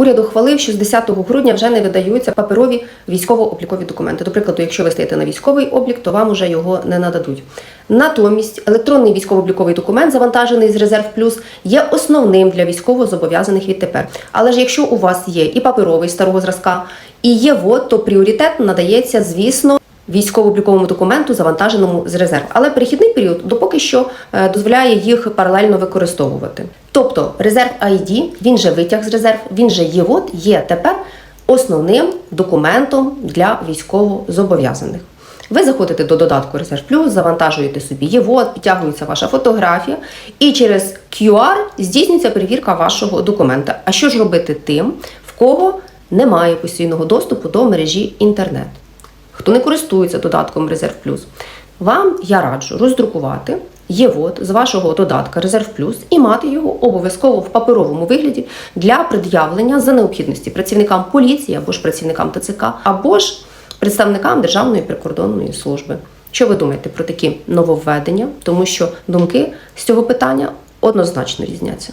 Уряд ухвалив, що з 10 грудня вже не видаються паперові військово-облікові документи. До прикладу, якщо ви стаєте на військовий облік, то вам уже його не нададуть. Натомість електронний військово-обліковий документ, завантажений з резерв плюс, є основним для військовозобов'язаних відтепер. Але ж якщо у вас є і паперовий старого зразка, і є ВОД, то пріоритет надається, звісно, військово-обліковому документу, завантаженому з резерв. Але перехідний період допоки що е, дозволяє їх паралельно використовувати. Тобто резерв ID, він же витяг з резерв, він же ЄВОД, є тепер основним документом для військовозобов'язаних. Ви заходите до додатку Резерв Плюс, завантажуєте собі ЄВОД, підтягується ваша фотографія, і через QR здійснюється перевірка вашого документа. А що ж робити тим, в кого немає постійного доступу до мережі інтернет? Хто не користується додатком Резерв Плюс, вам я раджу роздрукувати ЄВОД з вашого додатка Резерв Плюс і мати його обов'язково в паперовому вигляді для пред'явлення за необхідності працівникам поліції або ж працівникам ТЦК, або ж представникам Державної прикордонної служби. Що ви думаєте про такі нововведення? Тому що думки з цього питання однозначно різняться.